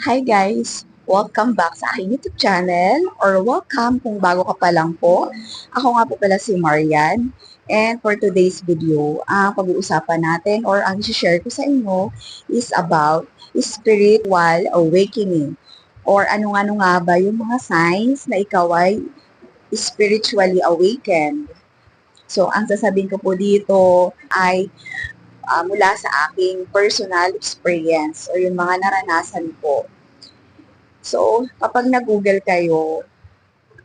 Hi guys! Welcome back sa aking YouTube channel or welcome kung bago ka pa lang po. Ako nga po pala si Marian and for today's video, ang pag-uusapan natin or ang share ko sa inyo is about spiritual awakening or ano-ano nga ba yung mga signs na ikaw ay spiritually awakened. So, ang sasabihin ko po dito ay ah, mula sa aking personal experience or yung mga naranasan ko. So, kapag nag-google kayo,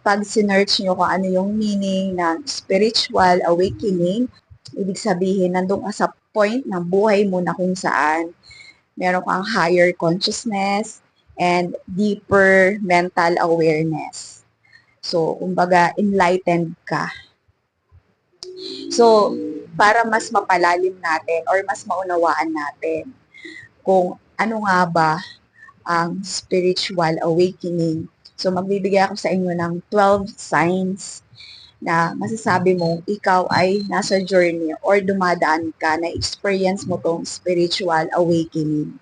pag sinerch nyo kung ano yung meaning ng spiritual awakening, ibig sabihin, nandun ka sa point ng buhay mo na kung saan meron kang higher consciousness and deeper mental awareness. So, kumbaga, enlightened ka. So, para mas mapalalim natin or mas maunawaan natin kung ano nga ba ang spiritual awakening. So, magbibigay ako sa inyo ng 12 signs na masasabi mong ikaw ay nasa journey or dumadaan ka na experience mo tong spiritual awakening.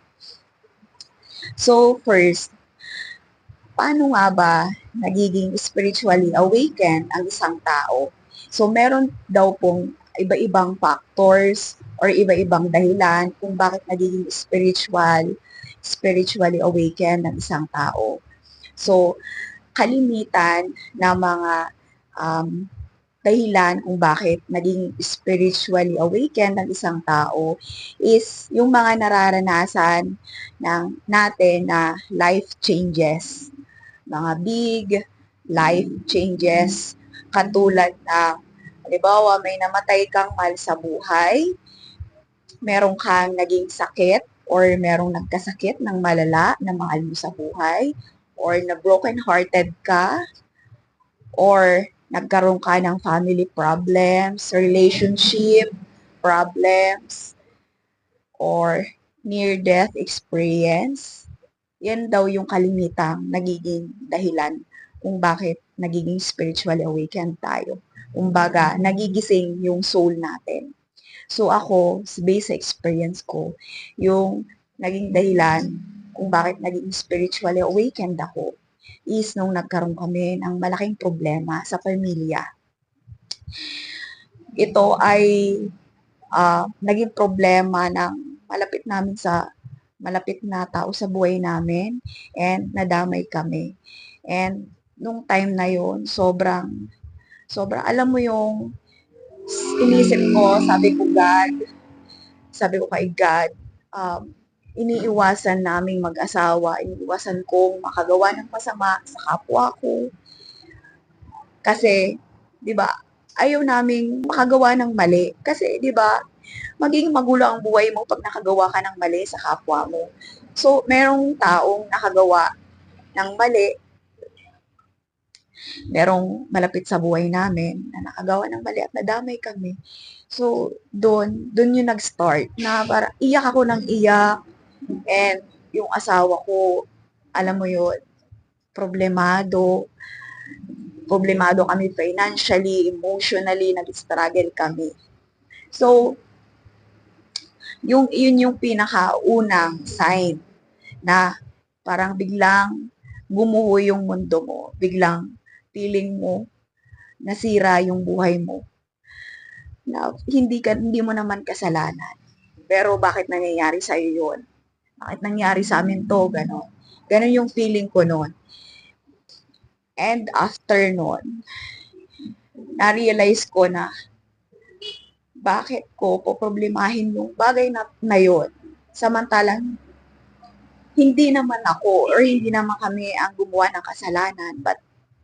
So, first, paano nga ba nagiging spiritually awakened ang isang tao? So, meron daw pong iba-ibang factors or iba-ibang dahilan kung bakit nagiging spiritual, spiritually awakened ng isang tao. So, kalimitan na mga um, dahilan kung bakit naging spiritually awakened ng isang tao is yung mga nararanasan ng natin na life changes. Mga big life changes katulad na halimbawa may namatay kang mahal sa buhay, meron kang naging sakit or merong nagkasakit ng malala na mahal mo sa buhay, or na broken hearted ka, or nagkaroon ka ng family problems, relationship problems, or near-death experience, yan daw yung kalimitang nagiging dahilan kung bakit nagiging spiritually awakened tayo. Kumbaga, nagigising yung soul natin. So ako, based sa experience ko, yung naging dahilan kung bakit naging spiritually awakened ako is nung nagkaroon kami ng malaking problema sa pamilya. Ito ay uh, naging problema ng malapit namin sa malapit na tao sa buhay namin and nadamay kami. And nung time na yon sobrang sobrang alam mo yung inisip ko, sabi ko God, sabi ko kay God, um, iniiwasan naming mag-asawa, iniiwasan kong makagawa ng masama sa kapwa ko. Kasi, di ba, ayaw naming makagawa ng mali. Kasi, di ba, maging magulo ang buhay mo pag nakagawa ka ng mali sa kapwa mo. So, merong taong nakagawa ng mali, merong malapit sa buhay namin na nakagawa ng mali at nadamay kami. So, doon, doon yung nag-start na para iyak ako ng iyak and yung asawa ko, alam mo yun, problemado, problemado kami financially, emotionally, nag-struggle kami. So, yung, yun yung pinakaunang sign na parang biglang gumuho yung mundo mo, biglang feeling mo, nasira yung buhay mo. Na hindi ka hindi mo naman kasalanan. Pero bakit nangyayari sa iyo 'yon? Bakit nangyari sa amin 'to? Ganon. Ganon yung feeling ko noon. And after noon, na-realize ko na bakit ko poproblemahin yung bagay na, na yun. Samantalang hindi naman ako or hindi naman kami ang gumawa ng kasalanan but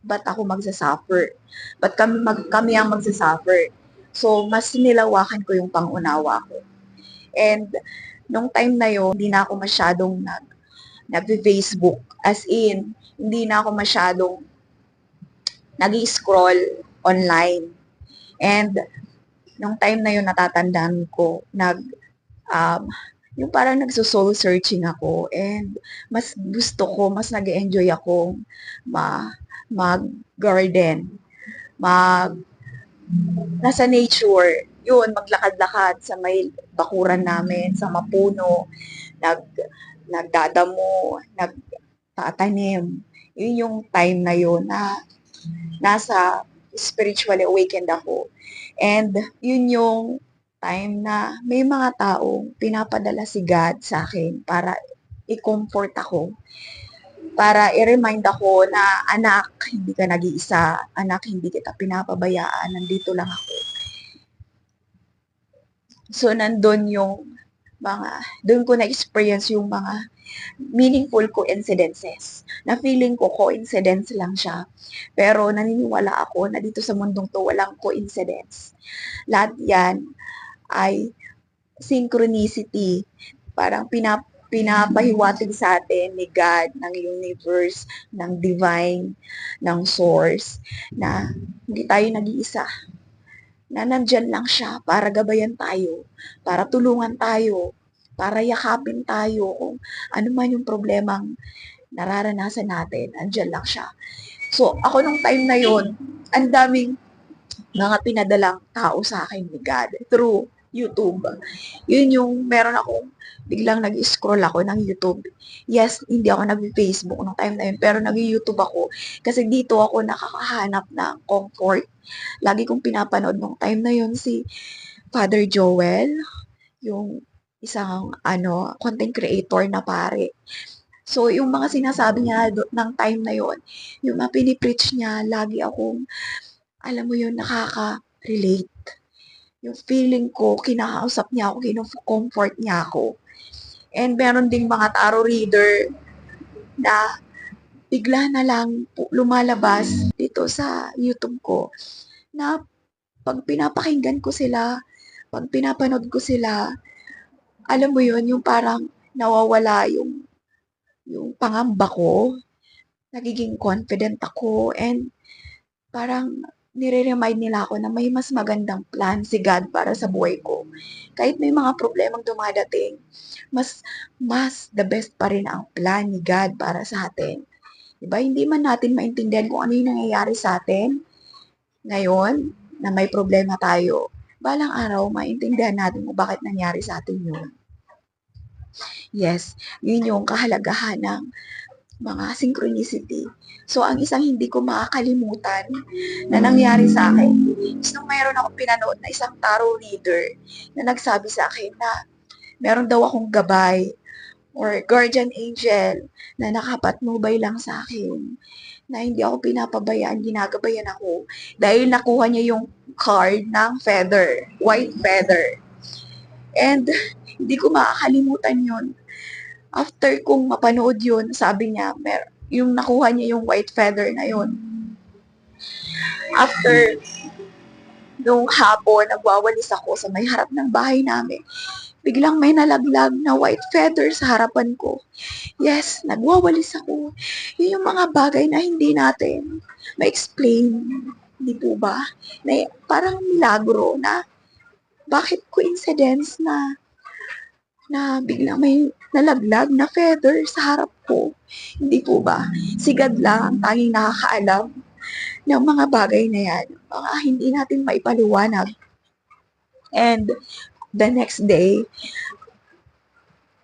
ba't ako magsasuffer? Ba't kami, mag, kami ang magsasuffer? So, mas nilawakan ko yung pangunawa ko. And, nung time na yon hindi na ako masyadong nag, nag-Facebook. As in, hindi na ako masyadong nag-scroll online. And, nung time na yon natatandaan ko, nag, um, yung parang nagso-soul searching ako and mas gusto ko, mas nag enjoy ako ma mag-garden, mag nasa nature, yun, maglakad-lakad sa may bakuran namin, sa mapuno, nag nagdadamo, nag tatanim. Yun yung time na yun na nasa spiritually awakened ako. And yun yung time na may mga taong pinapadala si God sa akin para i-comfort ako. Para i-remind ako na anak, hindi ka nag-iisa. Anak, hindi kita pinapabayaan. Nandito lang ako. So, nandun yung mga, doon ko na-experience yung mga meaningful coincidences. Na feeling ko coincidence lang siya. Pero naniniwala ako na dito sa mundong to walang coincidence. Lahat yan ay synchronicity. Parang pinap pinapahiwatig sa atin ni God, ng universe, ng divine, ng source, na hindi tayo nag-iisa. Na nandyan lang siya para gabayan tayo, para tulungan tayo, para yakapin tayo kung ano man yung problemang nararanasan natin, andyan lang siya. So, ako nung time na yon ang daming mga pinadalang tao sa akin ni God through YouTube. Yun yung meron akong biglang nag-scroll ako ng YouTube. Yes, hindi ako nag-Facebook nung time na yun, pero nag-YouTube ako kasi dito ako nakakahanap ng comfort. Lagi kong pinapanood nung time na yun si Father Joel, yung isang ano, content creator na pare. So, yung mga sinasabi niya do, ng time na yon yung mga pinipreach niya, lagi akong, alam mo yun, nakaka-relate. Yung feeling ko, kinakausap niya ako, kino-comfort niya ako. And meron ding mga tarot reader na bigla na lang lumalabas dito sa YouTube ko na pag pinapakinggan ko sila, pag pinapanood ko sila, alam mo yun, yung parang nawawala yung yung pangamba ko, nagiging confident ako, and parang nire-remind nila ako na may mas magandang plan si God para sa buhay ko. Kahit may mga problemang dumadating, mas, mas the best pa rin ang plan ni God para sa atin. Diba? Hindi man natin maintindihan kung ano yung nangyayari sa atin ngayon na may problema tayo. Balang araw, maintindihan natin kung bakit nangyari sa atin yun. Yes, yun yung kahalagahan ng mga synchronicity. So, ang isang hindi ko makakalimutan na nangyari sa akin is nung mayroon akong pinanood na isang tarot reader na nagsabi sa akin na meron daw akong gabay or guardian angel na nakapatnubay lang sa akin na hindi ako pinapabayaan, ginagabayan ako dahil nakuha niya yung card ng feather, white feather. And hindi ko makakalimutan yun. After kong mapanood yun, sabi niya, mer yung nakuha niya yung white feather na yun. After nung hapon, nagwawalis ako sa may harap ng bahay namin. Biglang may nalaglag na white feather sa harapan ko. Yes, nagwawalis ako. Yun yung mga bagay na hindi natin ma-explain. Hindi po ba? Na parang milagro na bakit coincidence na na biglang may nalaglag na feather sa harap ko. Hindi po ba? Sigad lang ang tanging nakakaalam ng mga bagay na yan. Mga hindi natin maipaliwanag. And the next day,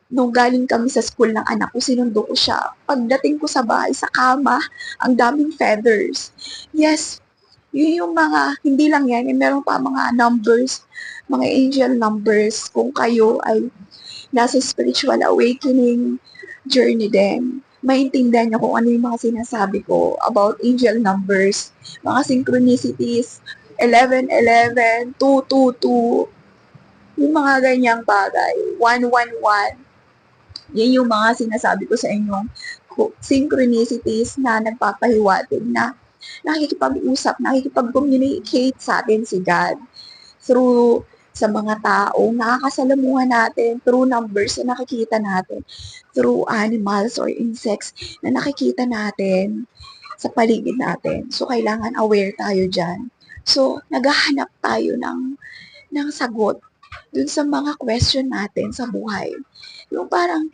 nung galing kami sa school ng anak ko, sinundo ko siya. Pagdating ko sa bahay, sa kama, ang daming feathers. Yes, yun yung mga, hindi lang yan, eh, meron pa mga numbers, mga angel numbers, kung kayo ay nasa spiritual awakening journey din, maintindihan niyo kung ano yung mga sinasabi ko about angel numbers, mga synchronicities, 11, 11, 2, 2, 2, yung mga ganyang bagay, 1, 1, 1, yan yung mga sinasabi ko sa inyong synchronicities na nagpapahiwatig na nakikipag-usap, nakikipag-communicate sa atin si God through sa mga tao, nakakasalamuhan natin through numbers na nakikita natin, through animals or insects na nakikita natin sa paligid natin. So, kailangan aware tayo dyan. So, naghahanap tayo ng, ng sagot dun sa mga question natin sa buhay. Yung parang,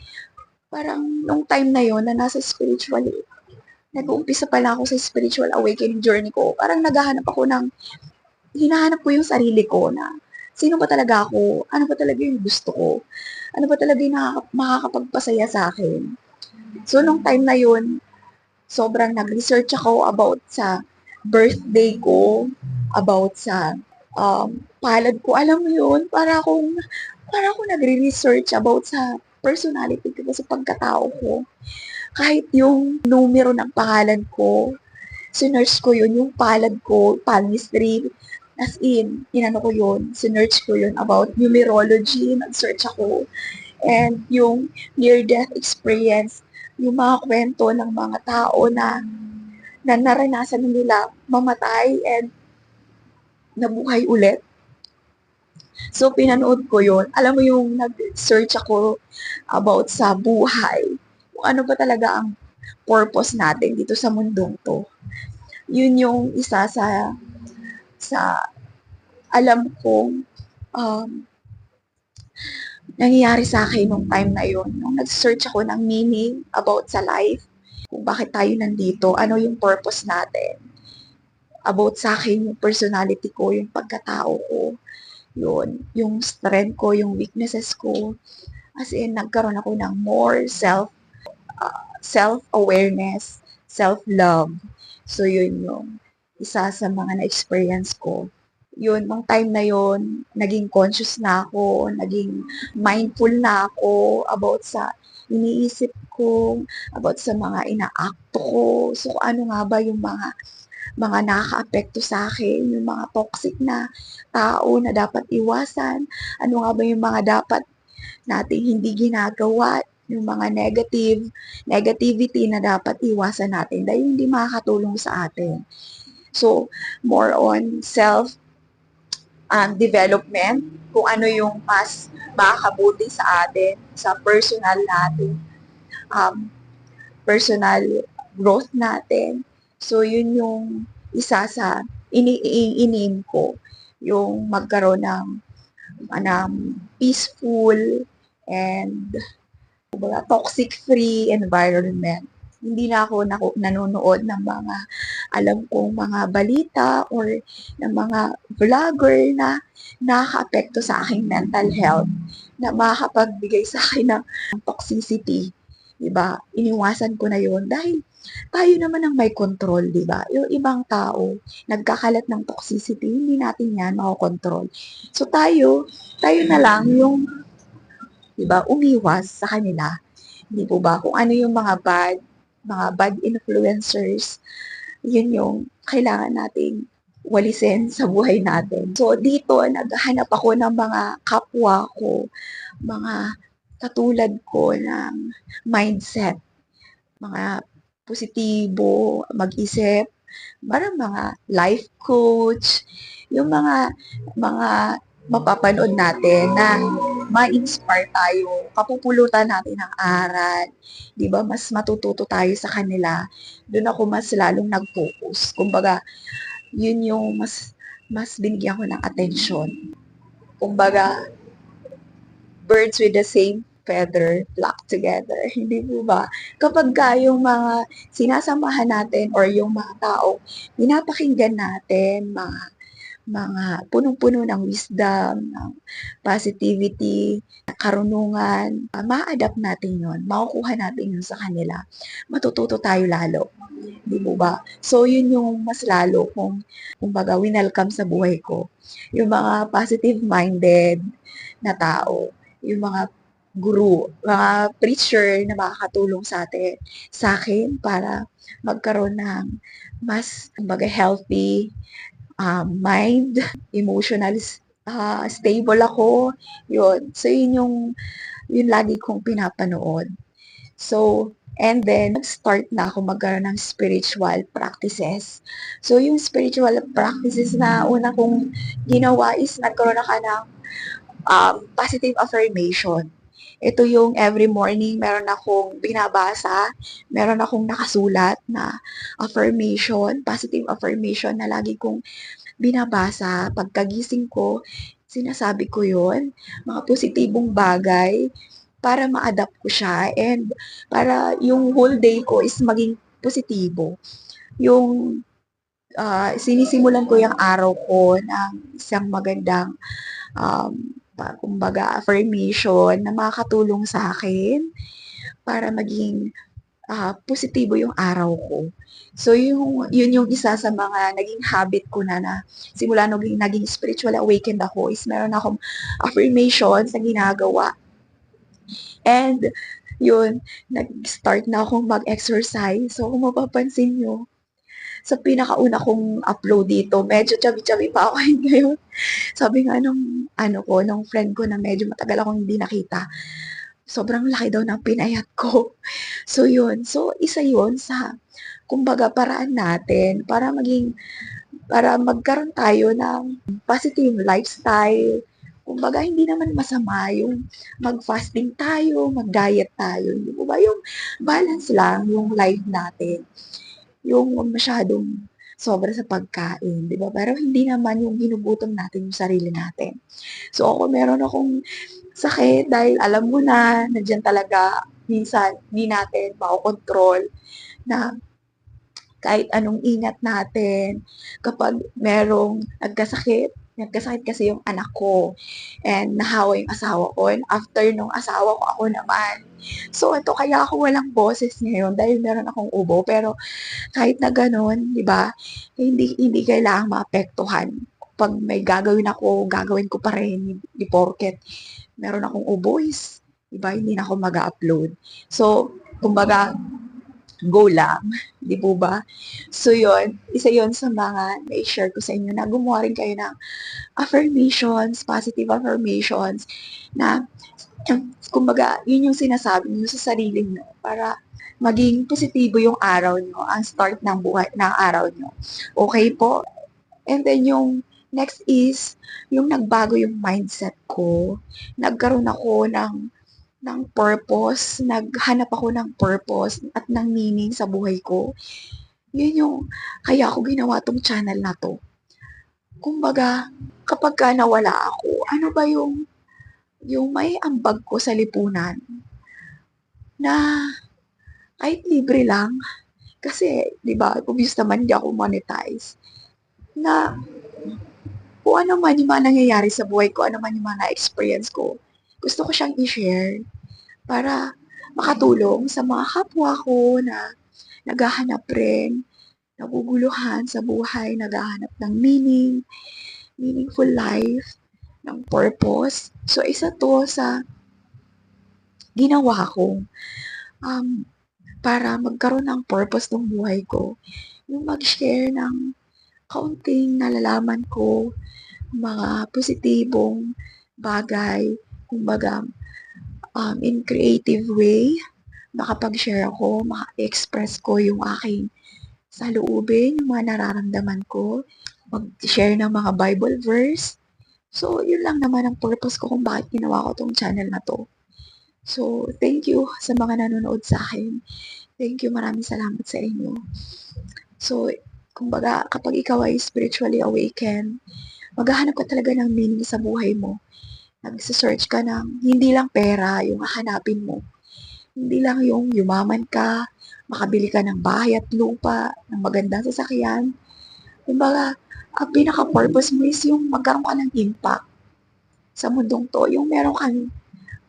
parang nung time na yon na nasa spiritual, nag-uumpisa pa lang ako sa spiritual awakening journey ko, parang naghahanap ako ng, hinahanap ko yung sarili ko na, sino ba talaga ako? Ano ba talaga yung gusto ko? Ano ba talaga yung makakapagpasaya sa akin? So, nung time na yun, sobrang nag-research ako about sa birthday ko, about sa um, palad ko. Alam mo yun, para akong, para akong nagre-research about sa personality ko, sa pagkatao ko. Kahit yung numero ng pangalan ko, sinerch ko yun, yung palad ko, palmistry, as in, inano ko yun, sinerch ko yun about numerology, nag-search ako, and yung near-death experience, yung mga kwento ng mga tao na, na naranasan nila mamatay and nabuhay ulit. So, pinanood ko yun. Alam mo yung nag-search ako about sa buhay. Kung ano ba talaga ang purpose natin dito sa mundong to. Yun yung isa sa sa alam kong um, nangyayari sa akin nung time na yun. Nung nag-search ako ng meaning about sa life, kung bakit tayo nandito, ano yung purpose natin. About sa akin, yung personality ko, yung pagkatao ko, yun, yung strength ko, yung weaknesses ko. As in, nagkaroon ako ng more self self-awareness, self-love. So, yun yung isa sa mga na-experience ko. Yun, nung time na yun, naging conscious na ako, naging mindful na ako about sa iniisip ko, about sa mga inaakto ko. So, ano nga ba yung mga mga nakaka-apekto sa akin, yung mga toxic na tao na dapat iwasan, ano nga ba yung mga dapat nating hindi ginagawa, yung mga negative, negativity na dapat iwasan natin dahil hindi makakatulong sa atin. So, more on self um, development, kung ano yung mas makakabuti sa atin, sa personal natin, um, personal growth natin. So, yun yung isa sa ini-inim ko, yung magkaroon ng um, peaceful and toxic-free environment. Hindi na ako naku- nanonood ng mga alam kong mga balita or ng mga vlogger na nakaka-apekto sa aking mental health, na makakapagbigay sa akin ng toxicity. Diba? Iniwasan ko na yon dahil tayo naman ang may control, di ba? Yung ibang tao, nagkakalat ng toxicity, hindi natin yan makokontrol. So tayo, tayo na lang yung 'di ba, umiwas sa kanila. Hindi po ba? Kung ano yung mga bad, mga bad influencers, yun yung kailangan nating walisin sa buhay natin. So, dito, naghahanap ako ng mga kapwa ko, mga katulad ko ng mindset, mga positibo, mag-isip, parang mga life coach, yung mga mga mapapanood natin na ma-inspire tayo, kapupulutan natin ng aral, 'di ba? Mas matututo tayo sa kanila. Doon ako mas lalong nag-focus. Kumbaga, yun yung mas mas binigyan ko ng attention. Kumbaga, birds with the same feather flock together. Hindi po ba? Kapag ka yung mga sinasamahan natin or yung mga tao, pinapakinggan natin, mga mga punong-puno ng wisdom, ng positivity, karunungan, uh, ma-adapt natin yon, makukuha natin yun sa kanila. Matututo tayo lalo. Di mo ba? So, yun yung mas lalo kung, kumbaga, winelcome sa buhay ko. Yung mga positive-minded na tao, yung mga guru, mga preacher na makakatulong sa atin, sa akin para magkaroon ng mas, kumbaga, healthy uh, mind, emotional uh, stable ako. Yun. So, yun yung, yun lagi kong pinapanood. So, and then, start na ako magkaroon ng spiritual practices. So, yung spiritual practices na una kong ginawa is nagkaroon na ka ng um, positive affirmation. Ito yung every morning, meron akong binabasa, meron akong nakasulat na affirmation, positive affirmation na lagi kong binabasa. Pagkagising ko, sinasabi ko yon mga positibong bagay para ma-adapt ko siya and para yung whole day ko is maging positibo. Yung uh, sinisimulan ko yung araw ko ng isang magandang um, kumbaga, affirmation na makakatulong sa akin para maging ah, positibo yung araw ko. So yung yun yung isa sa mga naging habit ko na na simula naging naging spiritually awakened ako is meron akong affirmations na ginagawa. And yun, nag-start na akong mag-exercise. So kung mapapansin niyo, sa pinakauna kong upload dito, medyo chubby-chubby pa ako ngayon. Sabi nga nung ano ko, nung friend ko na medyo matagal akong hindi nakita, sobrang laki daw ng pinayat ko. So yun, so isa yun sa kumbaga paraan natin para maging para magkaroon tayo ng positive lifestyle. Kumbaga hindi naman masama yung mag-fasting tayo, mag-diet tayo, di ba? Yung balance lang yung life natin. Yung masyadong sobra sa pagkain, 'di ba? Pero hindi naman yung ginugutom natin yung sarili natin. So ako meron akong sakit dahil alam mo na nandiyan talaga minsan di natin makokontrol na kahit anong ingat natin kapag merong nagkasakit, nagkasakit kasi yung anak ko and nahawa yung asawa ko and after nung asawa ko ako naman. So ito kaya ako walang boses ngayon dahil meron akong ubo pero kahit na gano'n, 'di ba, hindi hindi kailangang maapektuhan. 'Pag may gagawin ako, gagawin ko pa rin, hindi porket meron akong ubo is 'di ba, hindi na ako mag-a-upload. So, kumbaga go lang, 'di po ba? So 'yun, isa 'yun sa mga nai-share ko sa inyo na gumawa rin kayo ng affirmations, positive affirmations na kumbaga, yun yung sinasabi niyo sa sarili niyo para maging positibo yung araw niyo, ang start ng buhay ng araw niyo. Okey po? And then yung next is yung nagbago yung mindset ko. Nagkaroon ako ng ng purpose, naghanap ako ng purpose at ng meaning sa buhay ko. Yun yung kaya ko ginawa 'tong channel na 'to. Kumbaga, kapagka nawala ako, ano ba yung yung may ambag ko sa lipunan na kahit libre lang, kasi 'di ba, obvious naman hindi ako monetize, na kung ano man yung mga nangyayari sa buhay ko, ano man yung mga na-experience ko, gusto ko siyang i-share para makatulong sa mga kapwa ko na naghahanap rin, naguguluhan sa buhay, naghahanap ng meaning, meaningful life, ng purpose. So, isa 'to sa ginawa ko, um, para magkaroon ng purpose ng buhay ko, yung mag-share ng kaunting nalalaman ko, mga positibong bagay, kumbaga, um, in creative way, makapag-share ako, maka-express ko yung aking saloobin, yung mga nararamdaman ko, mag-share ng mga Bible verse. So, yun lang naman ang purpose ko kung bakit ginawa ko 'tong channel na 'to. So, thank you sa mga nanonood sa'kin. Thank you, maraming salamat sa inyo. So, kumbaga kapag ikaw ay spiritually awakened, maghahanap ka talaga ng meaning sa buhay mo. Magse-search ka ng hindi lang pera yung hahanapin mo. Hindi lang yung yumaman ka, makabili ka ng bahay at lupa, ng magandang sasakyan. Kumbaga, ang pinaka-purpose mo is yung magkaroon ka ng impact sa mundong 'to, yung meron kang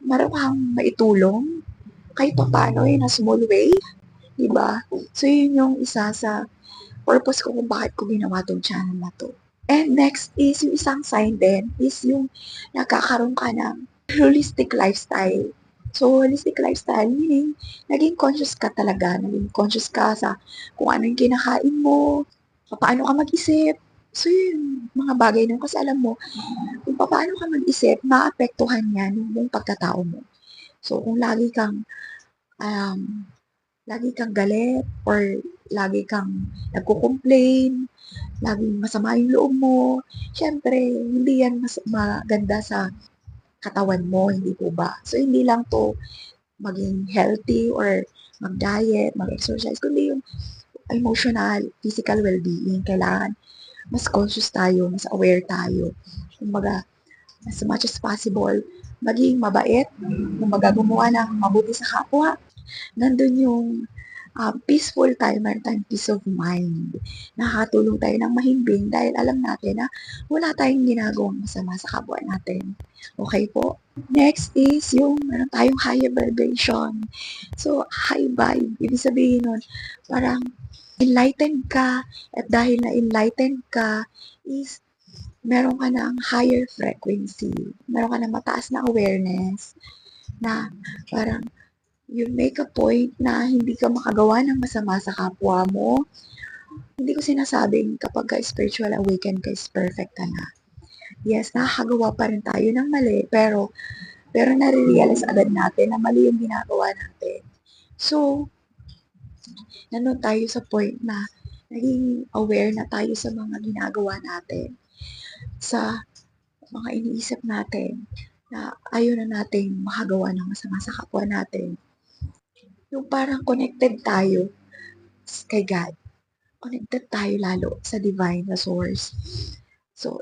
meron kang maitulong kahit papaano in a small way, 'di ba? So, yun yung isa sa purpose ko kung bakit ko ginawa 'tong channel na 'to. And next is yung isang sign din is yung nagkakaroon ka ng holistic lifestyle. So, holistic lifestyle meaning naging conscious ka talaga, naging conscious ka sa kung ano yung kinakain mo, papaano ka mag-isip. So, yun mga bagay na yun kasi alam mo kung papaano ka mag-isip, maapektuhan yan yung pagkatao mo. So, kung lagi kang, um, lagi kang galit or lagi kang nagko-complain, laging masama yung loob mo, siyempre hindi yan mas maganda sa katawan mo, hindi po ba? So, hindi lang 'to maging healthy or mag-diet, mag-exercise, kundi yung emotional, physical well-being. Kailangan mas conscious tayo, mas aware tayo. Kumbaga, as much as possible, maging mabait, kumbaga gumawa ng mabuti sa kapwa. Nandun yung um, peaceful tayo, meron tayong peace of mind. Nakakatulong tayo ng mahimbing dahil alam natin na wala tayong ginagawang masama sa kapwa natin. Okay po? Next is yung meron tayong higher vibration. So, high vibe. Ibig sabihin nun, parang enlightened ka at dahil na enlightened ka is meron ka ng higher frequency. Meron ka ng mataas na awareness na parang you make a point na hindi ka makagawa ng masama sa kapwa mo. Hindi ko sinasabing kapag ka spiritual awaken ka is perfect ka na. Yes, nakakagawa pa rin tayo ng mali, pero pero nare-realize agad natin na mali yung ginagawa natin. So, nandun tayo sa point na naging aware na tayo sa mga ginagawa natin, sa mga iniisip natin, na ayaw na natin makagawa ng masama sa kapwa natin. Yung parang connected tayo kay God. Connected tayo lalo sa divine, na source. So,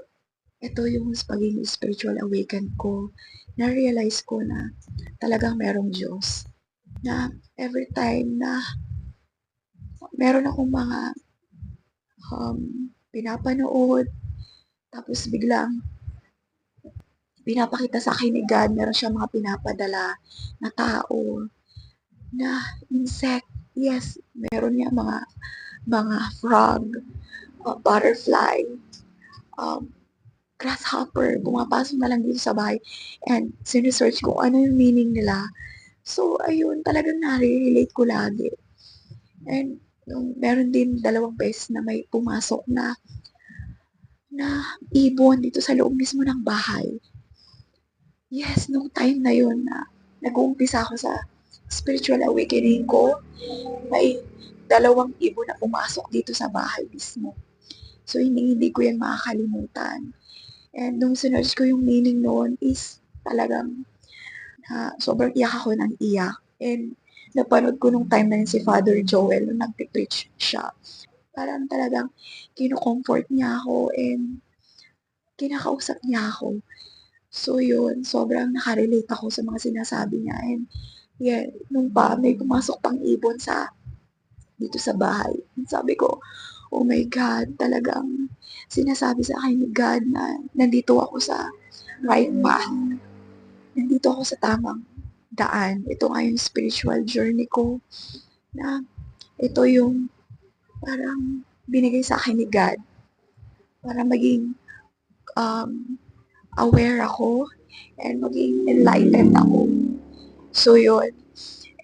ito yung pagiging spiritual awaken ko. Na-realize ko na talagang merong Diyos. Na every time na meron akong mga um, pinapanood, tapos biglang pinapakita sa akin ni God, meron siya mga pinapadala na tao, na insect. Yes, meron niya mga mga frog, uh, butterfly, um, grasshopper, pumapasok na lang dito sa bahay and sinesearch ko ano yung meaning nila. So, ayun, talagang nare-relate ko lagi. And, nung meron din dalawang beses na may pumasok na na ibon dito sa loob mismo ng bahay. Yes, nung time na yun na nag-uumpisa ako sa spiritual awakening ko, may dalawang ibon na pumasok dito sa bahay mismo. So, hindi, hindi ko yan makakalimutan. And nung sinerge ko yung meaning noon is talagang na sobrang iyak ako ng iyak. And napanood ko nung time na yun si Father Joel nung nagpe-preach siya. Parang talagang kino-comfort niya ako and kinakausap niya ako. So yun, sobrang nakarelate ako sa mga sinasabi niya and yeah, nung pa may pumasok pang ibon sa dito sa bahay. Sabi ko, oh my God, talagang sinasabi sa akin ni God na nandito ako sa right path. Nandito ako sa tamang daan. Ito nga yung spiritual journey ko na ito yung parang binigay sa akin ni God para maging um, aware ako and maging enlightened ako. So, yun.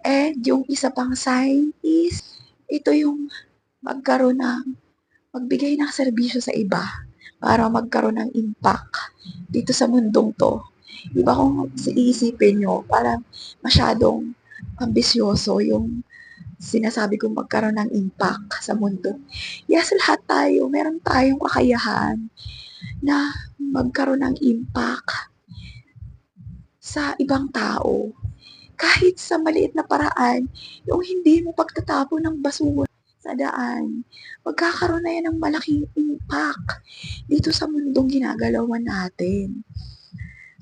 And yung isa pang sign is, ito yung magkaroon ng, magbigay ng serbisyo sa iba para magkaroon ng impact dito sa mundong to. Iba kung iisipin nyo, parang masyadong ambisyoso yung sinasabi kong magkaroon ng impact sa mundo. Yes, lahat tayo, meron tayong kakayahan na magkaroon ng impact sa ibang tao kahit sa maliit na paraan, yung hindi mo pagtatapon ng basura sa daan, magkakaroon na yan ng malaking impact dito sa mundong ginagalawan natin.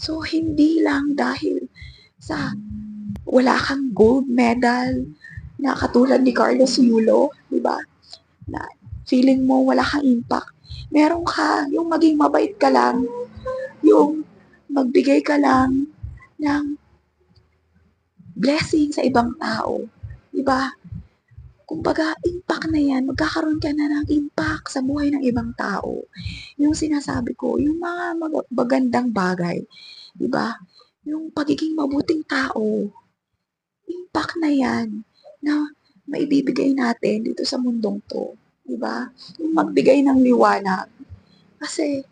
So, hindi lang dahil sa wala kang gold medal na katulad ni Carlos Yulo, di ba? Na feeling mo wala kang impact. Meron ka, yung maging mabait ka lang, yung magbigay ka lang ng blessing sa ibang tao. Diba? Kumbaga, impact na yan. Magkakaroon ka na ng impact sa buhay ng ibang tao. Yung sinasabi ko, yung mga magandang bagay. Diba? Yung pagiging mabuting tao. Impact na yan na maibibigay natin dito sa mundong to. Diba? Yung magbigay ng liwanag. Kasi,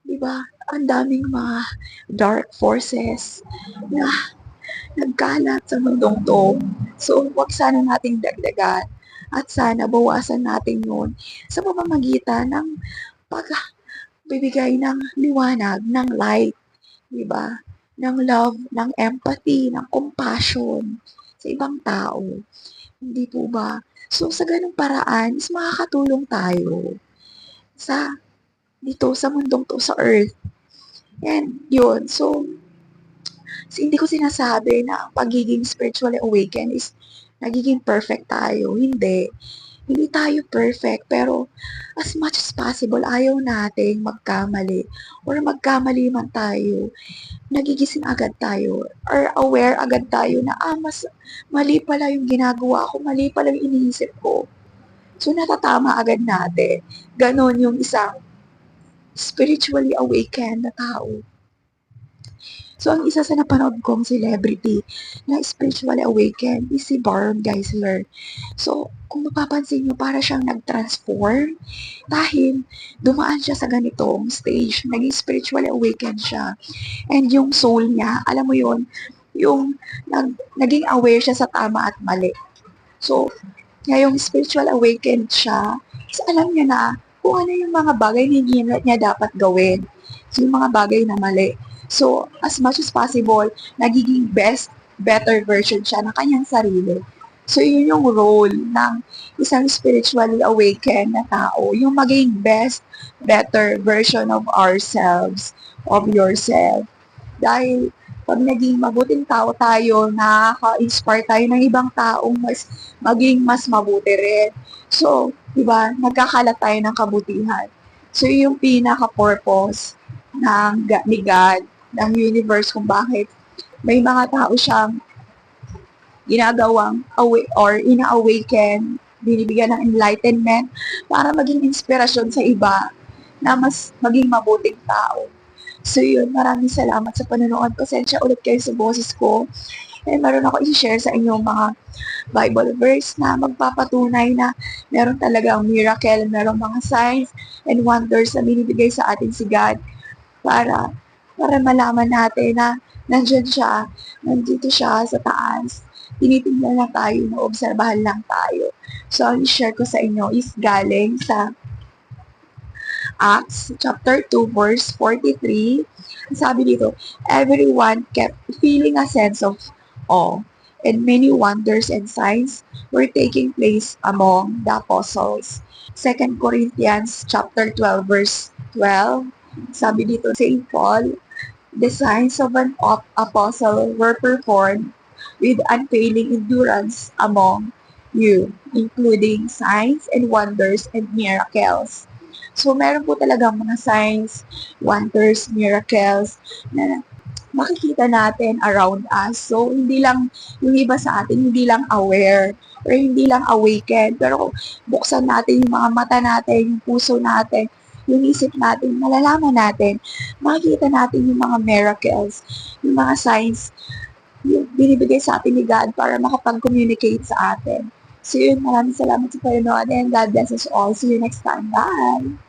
diba, ang daming mga dark forces na nagkalat sa mundong to. So, huwag sana nating dagdagan at sana bawasan natin yun sa pamamagitan ng pagbibigay ng liwanag, ng light, di ba? Ng love, ng empathy, ng compassion sa ibang tao. Hindi po ba? So, sa ganung paraan, is makakatulong tayo sa dito sa mundong to, sa earth. And yun, so, So, hindi ko sinasabi na ang pagiging spiritually awakened is nagiging perfect tayo. Hindi. Hindi tayo perfect, pero as much as possible, ayaw nating magkamali or magkamali man tayo, nagigising agad tayo or aware agad tayo na, ah, mas mali pala yung ginagawa ko, mali pala yung iniisip ko. So, natatama agad natin. Ganon yung isang spiritually awakened na tao. So, ang isa sa napanood kong celebrity na spiritually awakened is si Baron Geisler. So, kung mapapansin nyo, para siyang nag-transform dahil dumaan siya sa ganitong stage. Naging spiritually awakened siya. And yung soul niya, alam mo yon yung nag, naging aware siya sa tama at mali. So, ngayong spiritual awakened siya, so alam niya na kung ano yung mga bagay na hindi niya dapat gawin. So, yung mga bagay na mali. So, as much as possible, nagiging best, better version siya ng kanyang sarili. So, yun yung role ng isang spiritually awakened na tao. Yung maging best, better version of ourselves, of yourself. Dahil, pag naging mabuting tao tayo, nakaka-inspire tayo ng ibang taong mas, maging mas mabuti rin. So, di ba, nagkakalat tayo ng kabutihan. So, yung pinaka-purpose ng, ni God ng universe kung bakit may mga tao siyang ginagawang awa- or ina-awaken, binibigyan ng enlightenment para maging inspirasyon sa iba na mas maging mabuting tao. So yun, maraming salamat sa panonood. Pasensya ulit kayo sa boses ko. And meron ako i-share sa inyo mga Bible verse na magpapatunay na meron talagang miracle, meron mga signs and wonders na binibigay sa atin si God para para malaman natin na nandyan siya, nandito siya sa taas. Tinitingnan lang tayo, naobserbahan lang tayo. So, ang share ko sa inyo is galing sa Acts chapter 2 verse 43. Sabi dito, everyone kept feeling a sense of awe and many wonders and signs were taking place among the apostles. 2 Corinthians chapter 12 verse 12. Sabi dito, St. Paul the signs of an apostle were performed with unfailing endurance among you, including signs and wonders and miracles. So, meron po talagang mga signs, wonders, miracles na makikita natin around us. So, hindi lang yung iba sa atin, hindi lang aware or hindi lang awakened, pero buksan natin yung mga mata natin, yung puso natin, yung isip natin, malalaman natin, makikita natin yung mga miracles, yung mga signs, yung binibigay sa atin ni God para makapag-communicate sa atin. So yun, maraming salamat sa panonood and God bless us all. See you next time. Bye!